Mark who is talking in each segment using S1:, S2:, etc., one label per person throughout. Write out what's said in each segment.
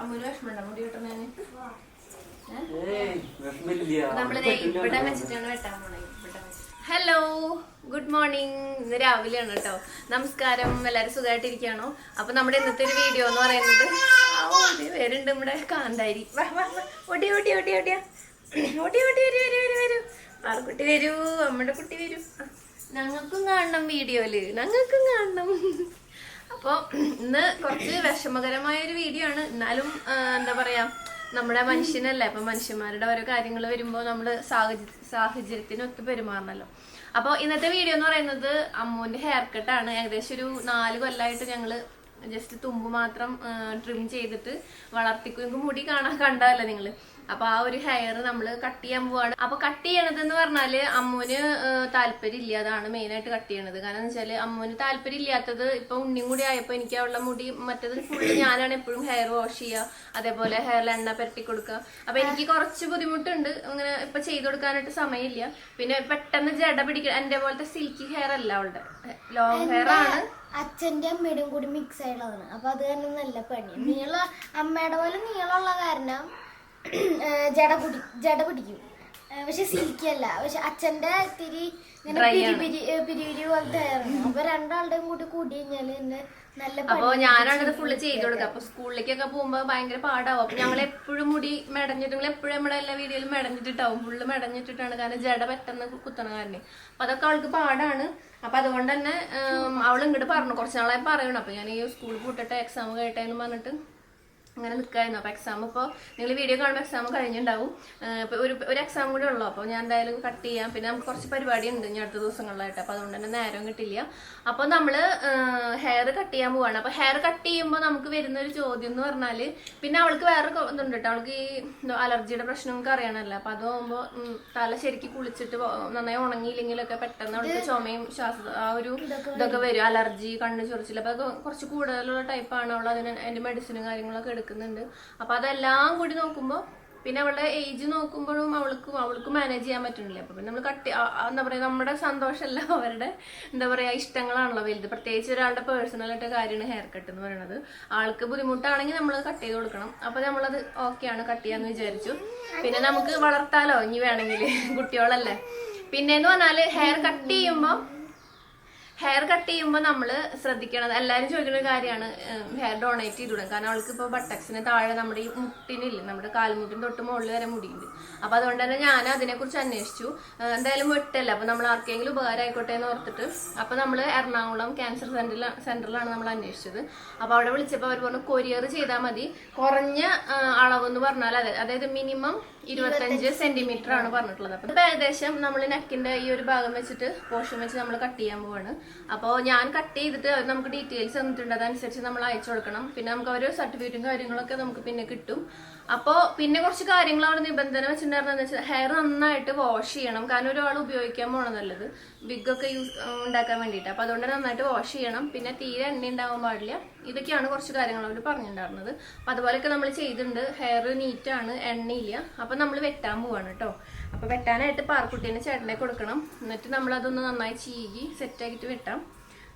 S1: അമ്മൂന് വിഷമമുണ്ടോ? മുടി
S2: വിഷമില്ല
S1: നമ്മളിത് ഇവിടെ വെച്ചിട്ടാണ് വെട്ടാൻ പോണത് ഇവിടെ ഹലോ ഗുഡ് മോർണിംഗ് ഇന്ന് രാവിലെയാണ് കേട്ടോ. നമസ്കാരം. എല്ലാവരും സുഖമായിട്ടിരിക്കുകയാണോ അപ്പൊ നമ്മുടെ ഇന്നത്തെ ഒരു വീഡിയോ എന്ന് പറയുന്നത് പേരുണ്ട് ഓ, ദേ വരുന്നുണ്ട് നമ്മുടെ കാന്താരി. ഓടി ഓടി ഓടി ഓടിയാ. ഓടി ഓടി വരൂ വരൂ വരൂ വരൂ. ആൾക്കുട്ടി വരൂ അമ്മയുടെ കുട്ടി വരൂ. ഞങ്ങൾക്കും കാണണം വീഡിയോയിൽ. ഞങ്ങൾക്കും കാണണം. അപ്പോൾ ഇന്ന് കുറച്ച് വിഷമകരമായ ഒരു വീഡിയോ ആണ്. എന്നാലും എന്താ പറയാ നമ്മുടെ മനുഷ്യനല്ലേ? അപ്പൊ മനുഷ്യന്മാരുടെ ഓരോ കാര്യങ്ങൾ വരുമ്പോൾ നമ്മൾ സാഹചര്യ സാഹചര്യത്തിനൊത്ത് പെരുമാറണല്ലോ. അപ്പോൾ ഇന്നത്തെ വീഡിയോ എന്ന് പറയുന്നത് അമ്മുവിന്റെ ഹെയർ കട്ടാണ് ഏകദേശം ഒരു നാല് കൊല്ലമായിട്ട് ഞങ്ങൾ ജസ്റ്റ് തുമ്പ് മാത്രം ട്രിം ചെയ്തിട്ട് വളർത്തിക്കും. മുടി കാണാൻ കണ്ടതല്ലേ നിങ്ങൾ അപ്പൊ ആ ഒരു ഹെയർ നമ്മൾ കട്ട് ചെയ്യാൻ പോവാണ്. അപ്പൊ കട്ട് ചെയ്യണത് എന്ന് പറഞ്ഞാൽ അമ്മുവിന് താല്പര്യം ഇല്ല അതാണ് മെയിൻ ആയിട്ട് കട്ട് ചെയ്യണത്. കാരണം എന്ന് വെച്ചാൽ അമ്മുവിന് താല്പര്യം ഇല്ലാത്തത് ഇപ്പൊ ഉണ്ണിയും കൂടി ആയപ്പോ എനിക്ക് അവളുടെ മുടി മറ്റേത് ഫുള്ള് ഞാനാണ് എപ്പോഴും ഹെയർ വാഷ് ചെയ്യുക. അതേപോലെ ഹെയറിൽ എണ്ണ പെരട്ടി കൊടുക്കുക. അപ്പൊ എനിക്ക് കുറച്ച് ബുദ്ധിമുട്ടുണ്ട്. അങ്ങനെ ഇപ്പൊ ചെയ്തു കൊടുക്കാനായിട്ട് സമയമില്ല. പിന്നെ പെട്ടെന്ന് ജട പിടിക്കുക എന്റെ പോലത്തെ സിൽക്കി ഹെയർ അല്ല അവളുടെ. ലോങ് ഹെയർ ആണ്.
S3: അച്ഛന്റെ അമ്മയുടെയും കൂടി മിക്സ് ആയിട്ടുള്ളതാണ്. അപ്പൊ അത് കാരണം നല്ല പണി. നീള അമ്മയുടെ പോലെ നീളമുള്ള കാരണം ജട പിടി ജട പിടിക്കും. പക്ഷെ സിൽക്കി അല്ല പക്ഷെ അച്ഛന്റെ ഇത്തിരി ഇങ്ങനെ പിരി പിരി ഏഹ്, പിരി പിരി പോലത്തെ അപ്പൊ രണ്ടാളുടെയും കൂടി കൂടി കഴിഞ്ഞാൽ എന്നെ നല്ല
S1: അപ്പൊ ഞാനാണ് ഇത് ഫുള്ള് ചെയ്ത് കൊടുക്കുക അപ്പൊ സ്കൂളിലേക്കൊക്കെ പോകുമ്പോ ഭയങ്കര പാടാവും. അപ്പൊ ഞങ്ങൾ എപ്പോഴും മുടി മെടഞ്ഞിട്ട് എപ്പോഴും നമ്മുടെ എല്ലാ വീഡിയോയിലും മെടഞ്ഞിട്ടിട്ടാവും. ഫുള്ള് മെടഞ്ഞിട്ടിട്ടാണ്. കാരണം ജട പെട്ടെന്ന് കുത്തണ കാരണം. അപ്പൊ അതൊക്കെ അവൾക്ക് പാടാണ്. അപ്പൊ അതുകൊണ്ട് തന്നെ അവൾ ഇങ്ങോട്ട് പറഞ്ഞു. കുറച്ച് നാളായി പറയണം. അപ്പൊ ഞാൻ ഈ സ്കൂൾ പൂട്ടിട്ട് എക്സാം കേട്ടേന്ന് എന്ന് പറഞ്ഞിട്ട് അങ്ങനെ നിൽക്കായിരുന്നു അപ്പോൾ എക്സാം ഇപ്പോൾ നിങ്ങൾ വീഡിയോ കാണുമ്പോൾ എക്സാം കഴിഞ്ഞിട്ടുണ്ടാവും ഇപ്പോൾ ഒരു ഒരു എക്സാം കൂടെ ഉള്ളൂ. അപ്പോൾ ഞാൻ എന്തായാലും കട്ട് ചെയ്യാം. പിന്നെ നമുക്ക് കുറച്ച് പരിപാടി ഉണ്ട് ഇനി അടുത്ത ദിവസങ്ങളിലായിട്ട്. അപ്പോൾ അതുകൊണ്ട് തന്നെ നേരം കിട്ടില്ല. അപ്പോൾ നമ്മൾ ഹെയർ കട്ട് ചെയ്യാൻ പോവാണ്. അപ്പോൾ ഹെയർ കട്ട് ചെയ്യുമ്പോൾ നമുക്ക് വരുന്ന ഒരു ചോദ്യം എന്ന് പറഞ്ഞാൽ പിന്നെ അവൾക്ക് വേറെ ഇതുണ്ട് കേട്ടോ അവൾക്ക് ഈ അലർജിയുടെ അലർജിയുടെ പ്രശ്നമൊക്കെ അറിയണമല്ലോ അപ്പോൾ അതാകുമ്പോൾ തല ശരിക്ക് കുളിച്ചിട്ട് നന്നായി ഉണങ്ങിയില്ലെങ്കിലൊക്കെ പെട്ടെന്ന് അവൾക്ക് ചുമയും ശ്വാസ ആ ഒരു ഇതൊക്കെ വരും. അലർജി കണ്ണ് ചൊറിച്ചിൽ അപ്പോൾ കുറച്ച് കൂടുതലുള്ള ടൈപ്പാണ് അവൾ അതിന് അതിന്റെ മെഡിസിനും കാര്യങ്ങളൊക്കെ എടുക്കുന്നുണ്ട്. അപ്പൊ അതെല്ലാം കൂടി നോക്കുമ്പോൾ പിന്നെ അവളുടെ ഏജ് നോക്കുമ്പോഴും അവൾക്ക് അവൾക്ക് മാനേജ് ചെയ്യാൻ പറ്റുന്നില്ല. അപ്പൊ പിന്നെ നമ്മൾ കട്ടി എന്താ പറയാ നമ്മുടെ സന്തോഷമല്ല അവരുടെ എന്താ പറയാ ഇഷ്ടങ്ങളാണല്ലോ വലുത്. പ്രത്യേകിച്ച് ഒരാളുടെ പേഴ്സണൽ ആയിട്ട് കാര്യമാണ് ഹെയർ കട്ട് എന്ന് പറയുന്നത് ആൾക്ക് ബുദ്ധിമുട്ടാണെങ്കിൽ നമ്മൾ കട്ട് ചെയ്ത് കൊടുക്കണം. അപ്പൊ നമ്മളത് ഓക്കെയാണ് കട്ട് ചെയ്യാന്ന് വിചാരിച്ചു. പിന്നെ നമുക്ക് വളർത്താലോ? ഇനി വേണമെങ്കിൽ കുട്ടികളല്ലേ. പിന്നെന്ന് പറഞ്ഞാൽ ഹെയർ കട്ട് ചെയ്യുമ്പോൾ ഹെയർ കട്ട് ചെയ്യുമ്പോൾ നമ്മൾ ശ്രദ്ധിക്കണം എല്ലാവരും ചോദിക്കുന്ന കാര്യമാണ് ഹെയർ ഡൊണേറ്റ് ചെയ്ത് വിടും കാരണം അവൾക്ക് ഇപ്പോൾ ബട്ടക്സിന് താഴെ നമ്മുടെ ഈ മുട്ടിനില്ല നമ്മുടെ കാൽമുട്ടിന് തൊട്ട് മുകളിൽ വരെ മുടിയുണ്ട്. അപ്പോൾ അതുകൊണ്ട് തന്നെ ഞാൻ അതിനെക്കുറിച്ച് അന്വേഷിച്ചു. എന്തായാലും വെട്ടല്ല? അപ്പോൾ നമ്മൾ ആർക്കെങ്കിലും ഉപകാരമായിക്കോട്ടെ എന്ന് ഓർത്തിട്ട്. അപ്പോൾ നമ്മൾ എറണാകുളം ക്യാൻസർ സെന്ററിൽ സെന്ററിലാണ് നമ്മൾ അന്വേഷിച്ചത്. അപ്പോൾ അവിടെ വിളിച്ചപ്പോൾ അവർ പറഞ്ഞു കൊറിയർ ചെയ്താൽ മതി. കുറഞ്ഞ അളവ് അളവെന്ന് പറഞ്ഞാൽ അതെ അതായത് മിനിമം ഇരുപത്തഞ്ച് സെന്റിമീറ്റർ ആണ് പറഞ്ഞിട്ടുള്ളത്. അപ്പൊ ഇപ്പൊ ഏകദേശം നമ്മൾ നെക്കിന്റെ ഈ ഒരു ഭാഗം വെച്ചിട്ട് പോർഷൻ വെച്ച് നമ്മൾ കട്ട് ചെയ്യാൻ പോവാണ്. അപ്പോൾ ഞാൻ കട്ട് ചെയ്തിട്ട് നമുക്ക് ഡീറ്റെയിൽസ് തന്നിട്ടുണ്ട്. അതനുസരിച്ച് നമ്മൾ അയച്ചു കൊടുക്കണം. പിന്നെ നമുക്ക് ഒരു സർട്ടിഫിക്കറ്റും കാര്യങ്ങളൊക്കെ നമുക്ക് പിന്നെ കിട്ടും. അപ്പോൾ പിന്നെ കുറച്ച് കാര്യങ്ങൾ അവിടെ നിബന്ധന വെച്ചിട്ടുണ്ടായിരുന്നെന്ന് വെച്ചാൽ ഹെയർ നന്നായിട്ട് വാഷ് ചെയ്യണം. കാരണം ഒരാൾ ഉപയോഗിക്കാൻ പോണതല്ലത് വിഗൊക്കെ യൂസ് ഉണ്ടാക്കാൻ വേണ്ടിയിട്ട്. അപ്പോൾ അതുകൊണ്ട് നന്നായിട്ട് വാഷ് ചെയ്യണം. പിന്നെ തീരെ എണ്ണ ഉണ്ടാവാൻ പാടില്ല. ഇതൊക്കെയാണ് കുറച്ച് കാര്യങ്ങൾ അവർ പറഞ്ഞിട്ടുണ്ടായിരുന്നത് അപ്പോൾ അതുപോലെയൊക്കെ നമ്മൾ ചെയ്തിട്ടുണ്ട്. ഹെയർ നീറ്റാണ് എണ്ണയില്ല. അപ്പോൾ നമ്മൾ വെട്ടാൻ പോവാണ് കേട്ടോ അപ്പോൾ വെട്ടാനായിട്ട് പാർക്കുട്ടീനെ ചേട്ടനെ കൊടുക്കണം. എന്നിട്ട് നമ്മൾ അതൊന്ന് നന്നായി ചീകി സെറ്റാക്കിയിട്ട് വെട്ടാം.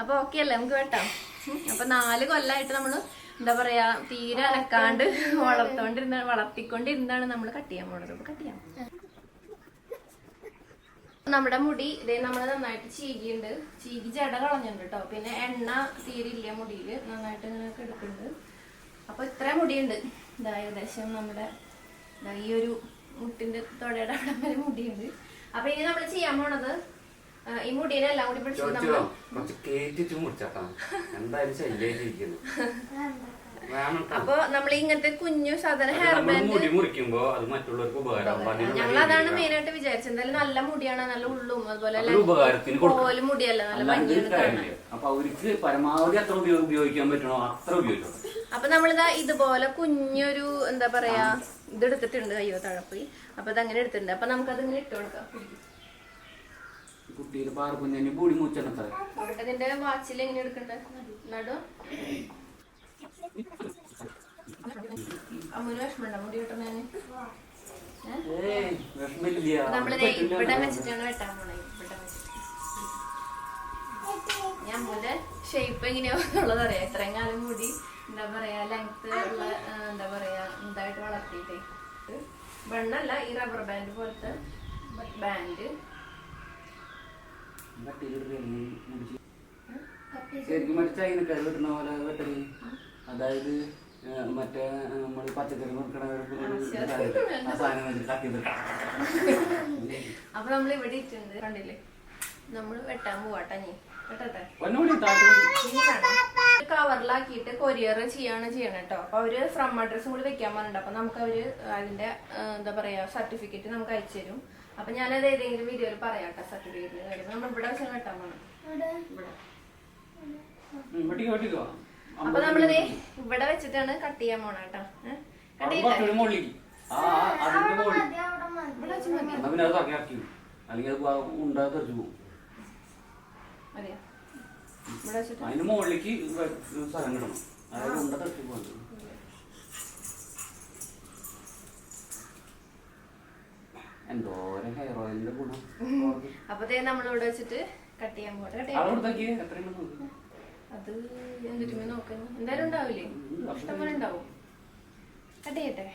S1: അപ്പോൾ ഓക്കെ അല്ലേ? നമുക്ക് വെട്ടാം. അപ്പൊ അപ്പോൾ നാല് കൊല്ലമായിട്ട് നമ്മൾ എന്താ പറയാ തീരെ അനക്കാണ്ട് വളർത്തോണ്ടിരുന്ന വളർത്തിക്കൊണ്ടിരുന്നാണ് നമ്മൾ കട്ട് ചെയ്യാൻ പോണത്. അപ്പോൾ കട്ട് ചെയ്യാം. നമ്മുടെ മുടി ഇതേ നമ്മൾ നന്നായിട്ട് ചീകിയുണ്ട്. ചീകി ജട കളഞ്ഞിട്ടുണ്ട് കേട്ടോ പിന്നെ എണ്ണ തീരില്ല മുടിയിൽ നന്നായിട്ട് ഇങ്ങനെ എടുക്കുന്നുണ്ട് അപ്പൊ ഇത്ര മുടിയുണ്ട്. ഇതാ ഏകദേശം നമ്മുടെ ഈ ഒരു മുട്ടിന്റെ തൊടയുടെ അവിടെ വരെ മുടിയുണ്ട്. അപ്പൊ ഇനി നമ്മൾ ചെയ്യാൻ പോണത് ഈ മുടിയുടെ എല്ലാം കൂടി
S2: പിടിച്ചു എന്തായാലും.
S1: അപ്പൊ നമ്മൾ ഇങ്ങനത്തെ കുഞ്ഞു സാധന
S2: ഹെയർബാൻഡ്
S1: ഹെയർ
S2: മുടി മുറിക്കുമ്പോ അത് മറ്റുള്ളവർക്ക് ഉപകാരം.
S1: ഞങ്ങൾ അതാണ് മെയിൻ ആയിട്ട് വിചാരിച്ചത്. എന്തായാലും നല്ല മുടിയാണ് നല്ല ഉള്ളും അതുപോലെ
S2: പോലും ഉപകാരത്തിന്
S1: മുടിയല്ല നല്ല ഭംഗിയാണ്
S2: അപ്പൊ അവർക്ക് പരമാവധി അത്ര ഉപയോഗിക്കാൻ പറ്റണോ? അത്ര ഉപയോഗിക്കണം
S1: അപ്പൊ നമ്മളിതാ ഇതുപോലെ കുഞ്ഞൊരു എന്താ പറയാ ഇത് എടുത്തിട്ടുണ്ട് അയ്യോ തഴപ്പി അപ്പൊ അങ്ങനെ എടുത്തിട്ടുണ്ട്. അപ്പൊ നമുക്ക് ഇങ്ങനെ ഇട്ട് കൊടുക്കാം.
S2: കുട്ടിയുടെ
S1: ഇതിന്റെ വാച്ചിൽ എങ്ങനെ എടുക്കണ്ടേ? നടു അമ്മൂന് വിഷമമുണ്ടോ മുടി കിട്ടുന്നതിന്
S2: ഏയ് വിഷമില്ല
S1: നമ്മളിത് ഇവിടെ വെച്ചിട്ടാണ് വെട്ടാൻ പോണേ. ഇവിടെ വെച്ചിട്ട്. ഞാൻ മുതൽ ഷേപ്പ് എങ്ങനെയാണെന്നുള്ളത് അറിയാം. ഇത്രയും കാലം കൂടി എന്താ പറയാ ലെങ്ത് ഉള്ള എന്താ പറയാ ഇതായിട്ട് വളർത്തിയിട്ടേ. ബണ്ണല്ല ഈ റബ്ബർ ബാൻഡ് പോലത്തെ ബാൻഡ്
S2: ശരിക്കും മടിച്ചായി കഴിവിട്ടുന്ന വെട്ടുന്ന പോലെ വെട്ടൽ. അതായത് മറ്റേ നമ്മൾ പച്ചക്കറി ആ സാധനം വെച്ചിട്ട് കട്ട്
S1: അപ്പൊ നമ്മൾ ഇവിടെ ഇട്ടുണ്ട് കണ്ടില്ലേ? നമ്മൾ വെട്ടാൻ പോവാട്ടാ നീ വെട്ടട്ടെ? കവറിലാക്കിയിട്ട് കൊറിയർ ചെയ്യാണ് ചെയ്യണം കേട്ടോ അപ്പൊ അവർ ഫ്രം അഡ്രസ്സും കൂടി വെക്കാൻ പറഞ്ഞിട്ടുണ്ട്. അപ്പൊ നമുക്ക് അവർ അതിന്റെ എന്താ പറയാ സർട്ടിഫിക്കറ്റ് നമുക്ക് അയച്ചു തരും. അപ്പൊ ഞാനത് ഏതെങ്കിലും വീഡിയോയിൽ പറയാട്ടെ സർട്ടിഫിക്കറ്റിന്റെ കാര്യം. നമ്മൾ ഇവിടെ വെച്ചാൽ വെട്ടാൻ പോണം.
S3: ഇവിടെ
S1: അപ്പൊ നമ്മളിത് ഇവിടെ വെച്ചിട്ടാണ് കട്ട് ചെയ്യാൻ പോണ കേട്ടോ.
S2: മുകളിലേക്ക് സ്ഥലം കിടണം അതായത് ഉണ്ട പോകുന്നത് എന്തോരം ഹെയർ ഓയിലിന്റെ ഗുണം.
S1: അപ്പൊ നമ്മളിവിടെ വെച്ചിട്ട് കട്ട് ചെയ്യാൻ പോട്ടെ. കട്ട്
S2: ഞാൻ.
S1: അത് എന്തിട്ടുമേ നോക്കുന്നു എന്തായാലും ഉണ്ടാവില്ലേ ഇഷ്ടംപോലെ ഉണ്ടാവും. കട്ട് ചെയ്യട്ടെ?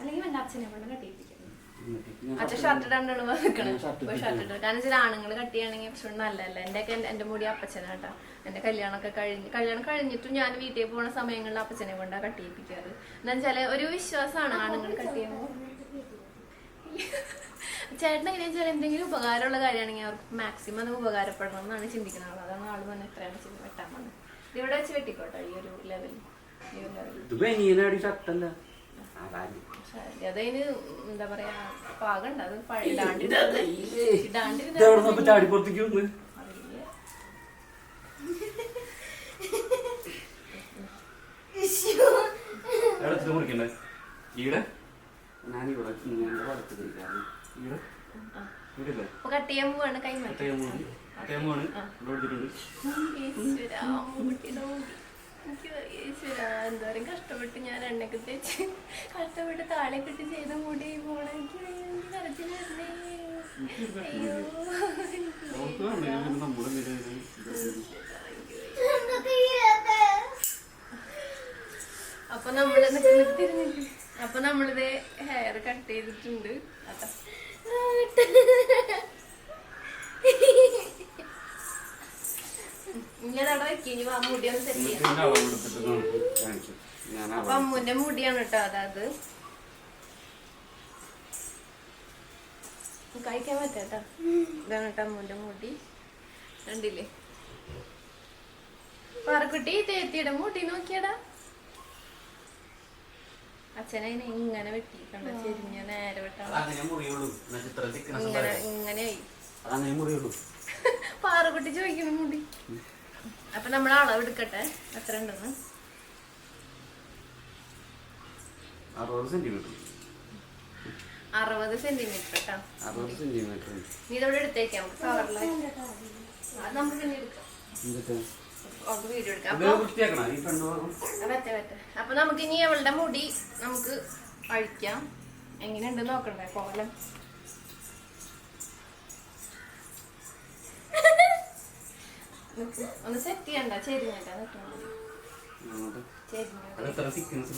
S1: അല്ലെങ്കിൽ വേണ്ട അച്ഛനെ കൊണ്ട് കട്ട് ചെയ്യിപ്പിക്കാം അച്ഛൻ ഷർട്ട് ഇടാണ്ടാണ് ഇപ്പൊ ഷർട്ട് ഇട്ടത് കാരണം ചില ആണുങ്ങൾ കട്ട് ചെയ്യണമെങ്കിൽ കുറച്ചുകൂടി നല്ലതല്ല. എന്റെ ഒക്കെ എന്റെ മുടി അപ്പച്ചനാ കേട്ടാ. എന്റെ കല്യാണമൊക്കെ കഴിഞ്ഞ് കല്യാണം കഴിഞ്ഞിട്ടും ഞാൻ വീട്ടിൽ പോകുന്ന സമയങ്ങളിൽ അപ്പച്ചനെ കൊണ്ടാണ് കട്ട് ചെയ്യിപ്പിക്കാറ്. എന്താ വെച്ചാൽ ഒരു വിശ്വാസമാണ് ആണുങ്ങൾ കട്ട് ചെയ്യുമ്പോൾ ചേട്ടൻ എങ്ങനെയാ വെച്ചാൽ എന്തെങ്കിലും ഉപകാരമുള്ള കാര്യമാണെങ്കിൽ അവർക്ക് മാക്സിമം നമുക്ക് ഉപകാരപ്പെടണം എന്നാണ് ചിന്തിക്കുന്ന ആൾ അതാണ് ആൾ തന്നെ എത്രയാണ് ചെയ്ത് വെട്ടാൻ പോകുന്നത് ഇവിടെ വെച്ച് വെട്ടിക്കോട്ടെ ഈ ഒരു ലെവലിൽ ഈ ഒരു അതതിന് എന്താ പറയാ പാകണ്ട അത്
S2: ഈടെ? ഞാൻ ഇവിടെ
S1: കട്ട് ചെയ്യാൻ പോവാണ് എന്തോരം കഷ്ടപ്പെട്ട് ഞാൻ എണ്ണയൊക്കെ തേച്ച് കഷ്ടപ്പെട്ട് താളെ കെട്ടി ചെയ്ത മുടി കരച്ചിൽ. അയ്യോ
S3: തീരാത്തെ?
S1: അപ്പൊ നമ്മൾ അപ്പൊ നമ്മളിത് ഹെയർ കട്ട് ചെയ്തിട്ടുണ്ട്. അതാ അപ്പൊ അമ്മുന്റെ മുടിയാണ് കേട്ടോ അതായത് കഴിക്കാൻ പറ്റാട്ടോ ഇതാണ് കേട്ടോ അമ്മുന്റെ മുടി. കണ്ടില്ലേ? പാറക്കുട്ടി തേത്തിയുടെ മുടി നോക്കിയടാ. അച്ഛനതിനെ ഇങ്ങനെ വെട്ടി കണ്ട ചെരിഞ്ഞ നേരെ ഇങ്ങനെ ഇങ്ങനെയായി. പാറക്കുട്ടി ചോദിക്കണം മുടി. അപ്പൊ നമ്മൾ അളവ് എടുക്കട്ടെ? എത്ര ഉണ്ടെന്ന്?
S2: അറുപത് സെന്റിമീറ്റർ.
S1: അറുപത് സെന്റിമീറ്റർ കേട്ടോ
S2: അറുപത് സെന്റിമീറ്റർ
S1: നീ ഇതവിടെ എടുത്തേക്കാം. നമുക്ക് കവറിലാക്കി അത് നമുക്ക് പിന്നെ എടുക്കാം. വീഡിയോ എടുക്കാം. അപ്പൊ നമുക്ക് ഇനി അവളുടെ മുടി നമുക്ക് അഴിക്കാം. എങ്ങനെയുണ്ട് നോക്കണ്ടേ കോലം. ഒന്ന് സെറ്റ് ചെയ്യണ്ട ചെരിഞ്ഞിട്ടാ നിൽക്കണം
S2: തിക്കനസ്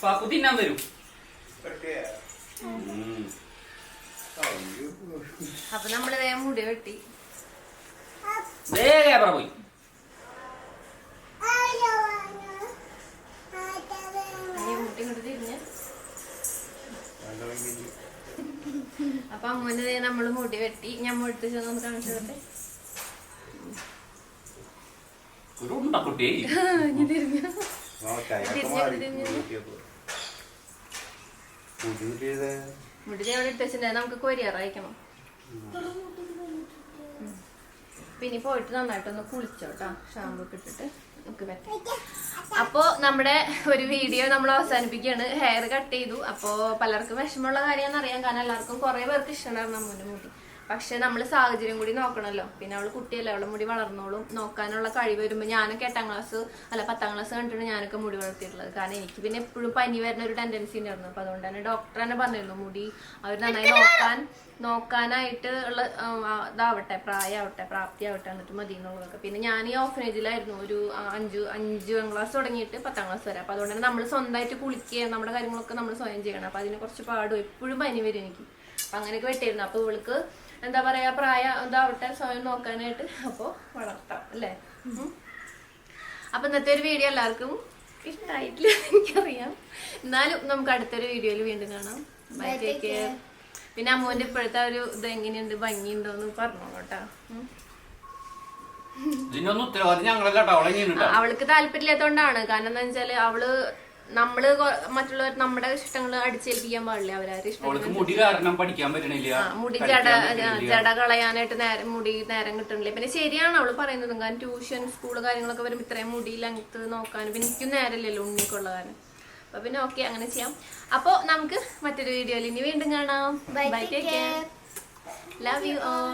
S2: പാപ്പു തിന്നാൻ വരും.
S1: അപ്പൊ നമ്മൾ വേഗം മുടി വെട്ടി.
S2: ക്യാമറ പോയി
S1: ഇനി മുട്ടി ഇങ്ങോട്ട് തിരിഞ്ഞ് അപ്പൊ അമ്മൂന്റെ ദേ നമ്മൾ മുടി വെട്ടി. ഞാൻ എടുത്ത് ചെന്ന് കാണിച്ചു മുടി ദേ അവിടെ ഇട്ട് വെച്ചിട്ടുണ്ടായി നമുക്ക് കൊരിയർ അയക്കണം പിന്നെ പോയിട്ട് നന്നായിട്ടൊന്ന് കുളിച്ചോട്ടാ ഷാമ്പൊക്കെ ഇട്ടിട്ട്. അപ്പോ നമ്മുടെ ഒരു വീഡിയോ നമ്മൾ അവസാനിപ്പിക്കുകയാണ്. ഹെയർ കട്ട് ചെയ്തു. അപ്പോ പലർക്കും വിഷമമുള്ള കാര്യമെന്ന് അറിയാം. കാരണം എല്ലാവർക്കും കുറെ പേർക്ക് ഇഷ്ടമുണ്ടായിരുന്നു അമ്മൂന്റെ മുടി. പക്ഷെ നമ്മൾ സാഹചര്യം കൂടി നോക്കണല്ലോ. പിന്നെ അവൾ കുട്ടിയല്ലേ അവളെ മുടി വളർന്നോളും. നോക്കാനുള്ള കഴിവ് വരുമ്പോൾ ഞാനൊക്കെ എട്ടാം ക്ലാസ് അല്ല പത്താം ക്ലാസ് കണ്ടിട്ട് ഞാനൊക്കെ മുടി വളർത്തിയിട്ടുള്ളത്. കാരണം എനിക്ക് പിന്നെ എപ്പോഴും പനി വരുന്ന ഒരു ടെൻഡൻസി ഉണ്ടായിരുന്നു. അപ്പൊ അതുകൊണ്ട് തന്നെ ഡോക്ടർ തന്നെ പറഞ്ഞിരുന്നു മുടി അവർ നന്നായി നോക്കാൻ നോക്കാനായിട്ട് ഉള്ള ഇതാവട്ടെ പ്രായമാവട്ടെ പ്രാപ്തി ആവട്ടെ എന്നിട്ട് മതി എന്നുള്ളതൊക്കെ. പിന്നെ ഞാൻ ഈ ഓഫനേജിലായിരുന്നു ഒരു അഞ്ചു അഞ്ചു ക്ലാസ് തുടങ്ങിയിട്ട് പത്താം ക്ലാസ് വരെ. അപ്പൊ അതുകൊണ്ട് തന്നെ നമ്മൾ സ്വന്തമായിട്ട് കുളിക്കുക നമ്മുടെ കാര്യങ്ങളൊക്കെ നമ്മൾ സ്വയം ചെയ്യണം. അപ്പൊ അതിനെ കുറച്ച് പാടും. എപ്പോഴും പനി വരും എനിക്ക്. അപ്പൊ അങ്ങനെയൊക്കെ വെട്ടിയിരുന്നു അപ്പൊ ഇവൾക്ക് എന്താ പറയാ പ്രായം ഇതാവട്ടെ സ്വയം നോക്കാനായിട്ട് അപ്പൊ വളർത്താം അല്ലേ. അപ്പൊ ഇന്നത്തെ ഒരു വീഡിയോ എല്ലാവർക്കും ഇഷ്ടമായിട്ടില്ല എനിക്കറിയാം. എന്നാലും നമുക്ക് അടുത്തൊരു വീഡിയോയിൽ വീണ്ടും കാണാം. ബൈ ടേക്ക് കെയർ പിന്നെ അമ്മുവിന്റെ ഇപ്പോഴത്തെ ഒരു ഇത് എങ്ങനെയുണ്ട്? ഭംഗിയുണ്ടോന്ന് പറഞ്ഞോട്ടാ അവൾക്ക് താല്പര്യമില്ലാത്തോണ്ടാണ്. കാരണം എന്താ വെച്ചാൽ അവൾ നമ്മൾ മറ്റുള്ളവർ നമ്മുടെ ഇഷ്ടങ്ങൾ അടിച്ചേൽപ്പിക്കാൻ പാടില്ല? അവരാരും ഇഷ്ടം
S2: മുടി കാരണം പഠിക്കാൻ പറ്റണില്ല.
S1: മുടി ജട ജട കളയാനായിട്ട് നേരം മുടി നേരം കിട്ടണില്ല. പിന്നെ ശരിയാണ് അവൾ പറയുന്നത് കാരണം ട്യൂഷൻ സ്കൂൾ കാര്യങ്ങളൊക്കെ വരുമ്പോൾ ഇത്രയും മുടി ലെങ്ത് നോക്കാൻ പിന്നെ എനിക്കും നേരമില്ലല്ലോ ഉണ്ണിക്കുള്ള കാരണം. അപ്പൊ പിന്നെ ഓക്കെ അങ്ങനെ ചെയ്യാം. അപ്പൊ നമുക്ക് മറ്റൊരു വീഡിയോയിൽ ഇനി വീണ്ടും കാണാം. Bye
S3: take
S1: take care love you all